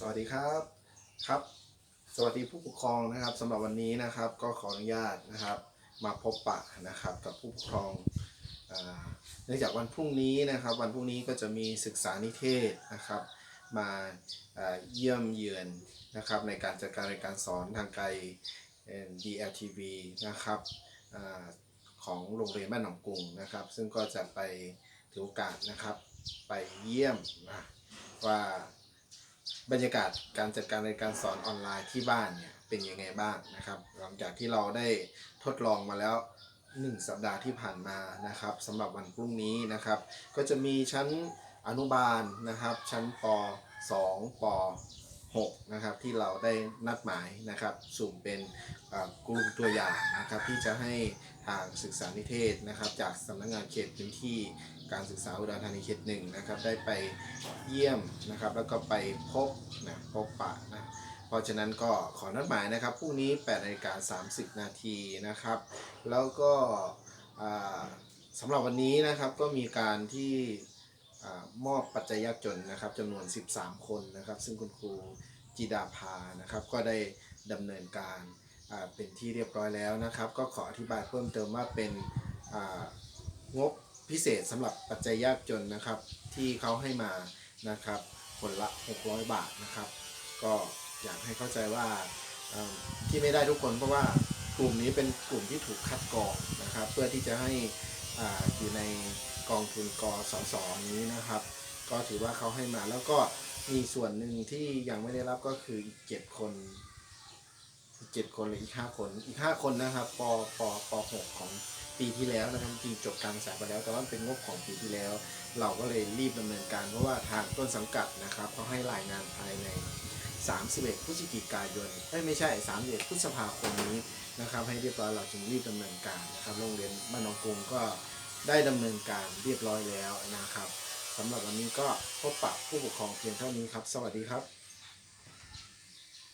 สวัสดีครับครับ สวัสดีผู้ปกครองนะครับสำหรับวันนี้นะครับ ก็ขออนุญาตนะครับ มาพบปะนะครับกับผู้ปกครองเนื่องจากวันพรุ่งนี้นะครับ วันพรุ่งนี้ก็จะมีศึกษานิเทศนะครับ มาเยี่ยมเยือนนะครับ ในการจัดการเรียนการสอนทางไกล DLTV นะครับอของโรงเรียนบ้านหนองกรุงนะครับ ซึ่งก็จะไปถือโอกาสนะครับไปเยี่ยมนะว่า บรรยากาศการจัดการในการสอนออนไลน์ที่บ้านเนี่ยเป็นยังไงบ้างนะครับ หลังจากที่เราได้ทดลองมาแล้ว 1 สัปดาห์ที่ผ่านมานะครับสำหรับวันพรุ่งนี้นะครับ ก็จะมีชั้นอนุบาลนะครับ ชั้นป 2 ป 6นะครับที่เราได้นัดหมายนะครับสุ่มเป็นกลุ่มตัวอย่างนะครับที่จะให้ทางศึกษานิเทศนะครับจากสำนักงานเขตพื้นที่การศึกษาอุดรธานีเขตหนึ่งนะครับได้ไปเยี่ยมนะครับแล้วก็ไปพบนะพบปะนะเพราะฉะนั้นก็ขอนัดหมายนะครับพรุ่งนี้8นาฬิกา30 นาทีนะครับแล้วก็อ่าสำหรับวันนี้นะครับก็มีการที่ มอบปัจจัยยากจนนะครับจำนวน 13 คนนะครับ ซึ่งคุณครูจิดาภานะครับ ก็ได้ดำเนินการเป็นที่เรียบร้อยแล้วนะครับ ก็ขออธิบายเพิ่มเติมว่าเป็นงบพิเศษสำหรับปัจจัยยากจนนะครับ ที่เขาให้มานะครับคนละ 600 บาทนะครับ ก็อยากให้เข้าใจว่าที่ไม่ได้ทุกคนเพราะว่ากลุ่มนี้เป็นกลุ่มที่ถูกคัดกรองนะครับ เพื่อที่จะให้ออยู่ใน กองทุนกสศนี้นะครับ ก็ถือว่าเขาให้มาแล้วก็มีส่วนหนึ่งที่ยังไม่ได้รับก็คืออีกเจ็ดคนอีกเจ็ดคนหรืออีกห้าคนอีกห้าคนนะครับปปปหกของปีที่แล้วนะครับจริงจบการศึกษาไปแล้ว แต่ว่าเป็นงบของปีที่แล้ว เราก็เลยรีบดำเนินการเพราะว่าทางต้นสังกัดนะครับเขาให้รายงานภายใน 31 พฤศจิกายนไม่ใช่ 31 พฤษภาคมนี้นะครับ ให้เรียบร้อยเราจึงรีบดำเนินการนะครับโรงเรียนบ้านหนองกรุงก็ ได้ดำเนินการเรียบร้อยแล้วนะครับสำหรับวันนี้ก็พบปะผู้ปกครองเพียงเท่านี้ครับ สวัสดีครับ